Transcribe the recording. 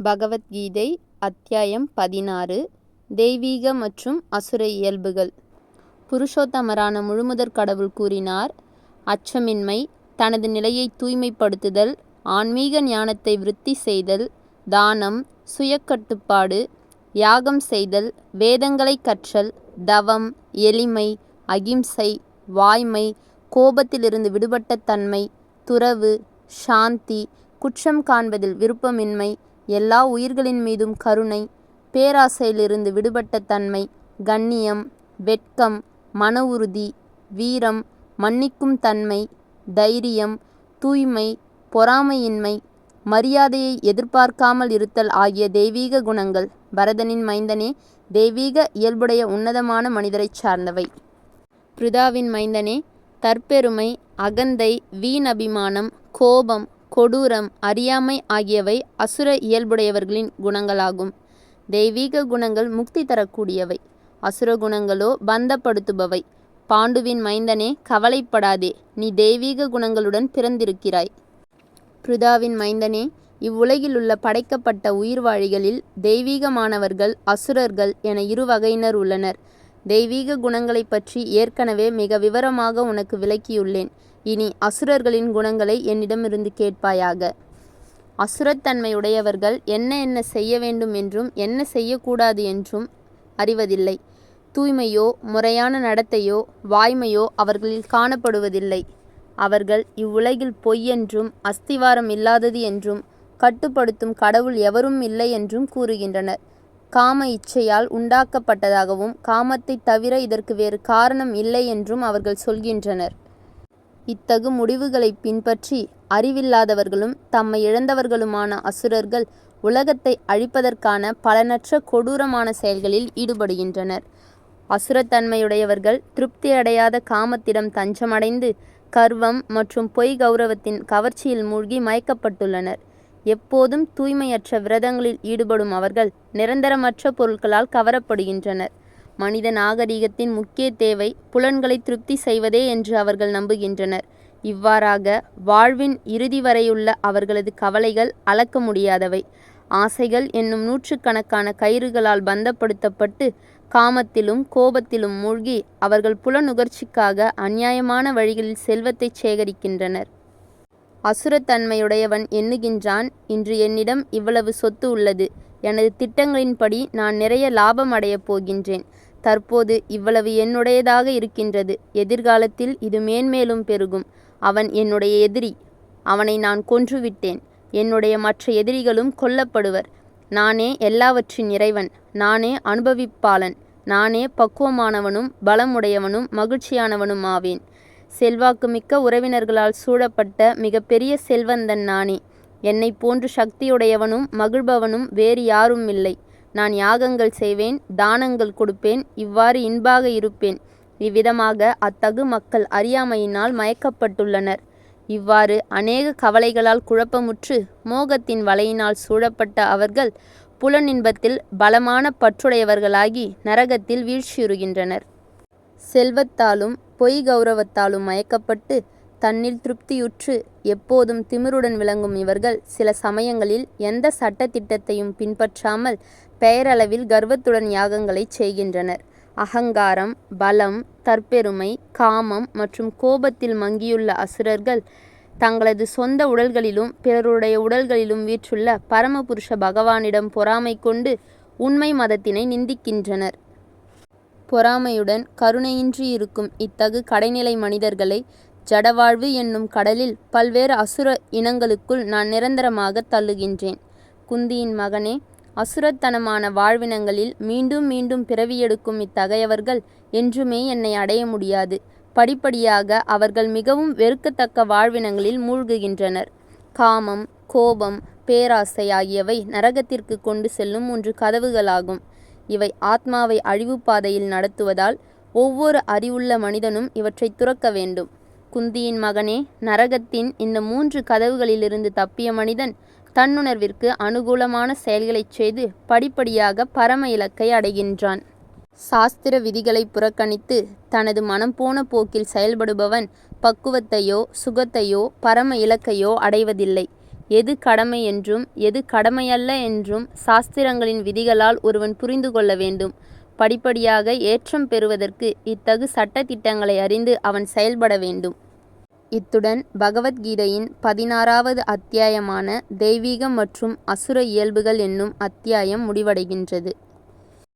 பகவத்கீதை அத்தியாயம் பதினாறு தெய்வீக மற்றும் அசுர இயல்புகள். புருஷோத்தமரான முழுமுதற் கடவுள் கூறினார் அச்சமின்மை தனது நிலையை தூய்மைப்படுத்துதல் ஆன்மீக ஞானத்தை விருத்தி செய்தல் தானம் சுயக்கட்டுப்பாடு யாகம் செய்தல் வேதங்களை கற்றல் தவம் எளிமை அகிம்சை வாய்மை கோபத்திலிருந்து விடுபட்ட தன்மை துறவு சாந்தி குற்றம் காண்பதில் விருப்பமின்மை எல்லா உயிர்களின் மீதும் கருணை பேராசையிலிருந்து விடுபட்ட தன்மை கண்ணியம் வெட்கம் மன உறுதி வீரம் மன்னிக்கும் தன்மை தைரியம் தூய்மை பொறாமையின்மை மரியாதையை எதிர்பார்க்காமல் இருத்தல் ஆகிய தெய்வீக குணங்கள். பரதனின் மைந்தனே தெய்வீக இயல்புடைய உன்னதமான மனிதரைச் சார்ந்தவை. பிருதாவின் மைந்தனே தற்பெருமை அகந்தை வீணபிமானம் கோபம் கொடூரம் அறியாமை ஆகியவை அசுர இயல்புடையவர்களின் குணங்களாகும். தெய்வீக குணங்கள் முக்தி தரக்கூடியவை. அசுர குணங்களோ பந்தப்படுத்துபவை. பாண்டுவின் மைந்தனே கவலைப்படாதே. நீ தெய்வீக குணங்களுடன் பிறந்திருக்கிறாய். பிருதாவின் மைந்தனே இவ்வுலகிலுள்ள படைக்கப்பட்ட உயிர்வாழிகளில் தெய்வீகமானவர்கள் அசுரர்கள் என இரு வகையினர் உள்ளனர். தெய்வீக குணங்களைப் பற்றி ஏற்கனவே மிக விவரமாக உனக்கு விளக்கியுள்ளேன். இனி அசுரர்களின் குணங்களை என்னிடமிருந்து கேட்பாயாக. அசுரத்தன்மையுடையவர்கள் என்ன என்ன செய்ய வேண்டும் என்றும் என்ன செய்யக்கூடாது என்றும் அறிவதில்லை. தூய்மையோ முறையான நடத்தையோ வாய்மையோ அவர்களில் காணப்படுவதில்லை. அவர்கள் இவ்வுலகில் பொய் என்றும் அஸ்திவாரம் இல்லாதது என்றும் கட்டுப்படுத்தும் கடவுள் எவரும் இல்லை என்றும் கூறுகின்றனர். காம இச்சையால் உண்டாக்கப்பட்டதாகவும் காமத்தை தவிர இதற்கு வேறு காரணம் இல்லை என்றும் அவர்கள் சொல்கின்றனர். இத்தகு முடிவுகளை பின்பற்றி அறிவில்லாதவர்களும் தம்மை இழந்தவர்களுமான அசுரர்கள் உலகத்தை அழிப்பதற்கான பலனற்ற கொடூரமான செயல்களில் ஈடுபடுகின்றனர். அசுரத்தன்மையுடையவர்கள் திருப்தியடையாத காமத்திடம் தஞ்சமடைந்து கர்வம் மற்றும் பொய் கௌரவத்தின் கவர்ச்சியில் மூழ்கி மயக்கப்பட்டுள்ளனர். எப்போதும் தூய்மையற்ற விரதங்களில் ஈடுபடும் அவர்கள் நிரந்தரமற்ற பொருட்களால் கவரப்படுகின்றனர். மனித நாகரிகத்தின் முக்கிய தேவை புலன்களை திருப்தி செய்வதே என்று அவர்கள் நம்புகின்றனர். இவ்வாறாக வாழ்வின் இறுதி வரையுள்ள அவர்களது கவலைகள் அளக்க முடியாதவை. ஆசைகள் என்னும் நூற்றுக்கணக்கான கயிறுகளால் பந்தப்படுத்தப்பட்டு காமத்திலும் கோபத்திலும் மூழ்கி அவர்கள் புலனுகர்ச்சிக்காக அநியாயமான வழிகளில் செல்வத்தை சேகரிக்கின்றனர். அசுரத்தன்மையுடையவன் எண்ணுகின்றான் இன்று என்னிடம் இவ்வளவு சொத்து உள்ளது. எனது திட்டங்களின்படி நான் நிறைய லாபம் அடையப் போகின்றேன். தற்போது இவ்வளவு என்னுடையதாக இருக்கின்றது. எதிர்காலத்தில் இது மேன்மேலும் பெருகும். அவன் என்னுடைய எதிரி. அவனை நான் கொன்றுவிட்டேன். என்னுடைய மற்ற எதிரிகளும் கொல்லப்படுவர். நானே எல்லாவற்றின் இறைவன். நானே அனுபவிப்பாளன். நானே பக்குவமானவனும் பலமுடையவனும் மகிழ்ச்சியானவனும் ஆவேன். செல்வாக்குமிக்க உறவினர்களால் சூழப்பட்ட மிகப்பெரிய செல்வந்தன் நானே. என்னை போன்று சக்தியுடையவனும் மகிழ்பவனும் வேறு யாரும் இல்லை. நான் யாகங்கள் செய்வேன் தானங்கள் கொடுப்பேன் இவ்வாறு இன்பாக இருப்பேன். இவ்விதமாக அத்தகு மக்கள் அறியாமையினால் மயக்கப்பட்டுள்ளனர். இவ்வாறு அநேக கவலைகளால் குழப்பமுற்று மோகத்தின் வலையினால் சூழப்பட்ட அவர்கள் புலனின்பத்தில் பலமான பற்றுடையவர்களாகி நரகத்தில் வீழ்ச்சியுறுகின்றனர். செல்வத்தாலும் பொய் கௌரவத்தாலும் மயக்கப்பட்டு தன்னில் திருப்தியுற்று எப்போதும் திமிருடன் விளங்கும் இவர்கள் சில சமயங்களில் எந்த சட்ட திட்டத்தையும் பின்பற்றாமல் பெயரளவில் கர்வத்துடன் யாகங்களை செய்கின்றனர். அகங்காரம் பலம் தற்பெருமை காமம் மற்றும் கோபத்தில் மங்கியுள்ள அசுரர்கள் தங்களது சொந்த உடல்களிலும் பிறருடைய உடல்களிலும் வீற்றுள்ள பரமபுருஷ பகவானிடம் பொறாமை கொண்டு உண்மை மதத்தினை நிந்திக்கின்றனர். பொறாமையுடன் கருணையின்றி இருக்கும் இத்தகு கடைநிலை மனிதர்களை ஜடவாழ்வு என்னும் கடலில் பல்வேறு அசுர இனங்களுக்குள் நான் நிரந்தரமாக தள்ளுகின்றேன். குந்தியின் மகனே அசுரத்தனமான வாழ்வினங்களில் மீண்டும் மீண்டும் பிறவியெடுக்கும் இத்தகையவர்கள் என்றுமே என்னை அடைய முடியாது. படிப்படியாக அவர்கள் மிகவும் வெறுக்கத்தக்க வாழ்வினங்களில் மூழ்குகின்றனர். காமம் கோபம் பேராசை ஆகியவை நரகத்திற்கு கொண்டு செல்லும் மூன்று கதவுகளாகும். இவை ஆத்மாவை அழிவு பாதையில் நடத்துவதால் ஒவ்வொரு அறிவுள்ள மனிதனும் இவற்றை துறக்க வேண்டும். குந்தியின் மகனே நரகத்தின் இந்த மூன்று கதவுகளிலிருந்து தப்பிய மனிதன் தன்னுணர்விற்கு அனுகூலமான செயல்களைச் செய்து படிப்படியாக பரம இலக்கை அடைகின்றான் சாஸ்திர விதிகளை புறக்கணித்து தனது மனம் போன போக்கில் செயல்படுபவன் பக்குவத்தையோ சுகத்தையோ பரம இலக்கையோ அடைவதில்லை எது கடமை என்றும் எது கடமையல்ல என்றும் சாஸ்திரங்களின் விதிகளால் ஒருவன் புரிந்து கொள்ள வேண்டும். படிப்படியாக ஏற்றம் பெறுவதற்கு இத்தகு சட்ட திட்டங்களை அறிந்து அவன் செயல்பட வேண்டும். இத்துடன் பகவத்கீதையின் பதினாறாவது அத்தியாயமான தெய்வீகம் மற்றும் அசுர இயல்புகள் என்னும் அத்தியாயம் முடிவடைகின்றது.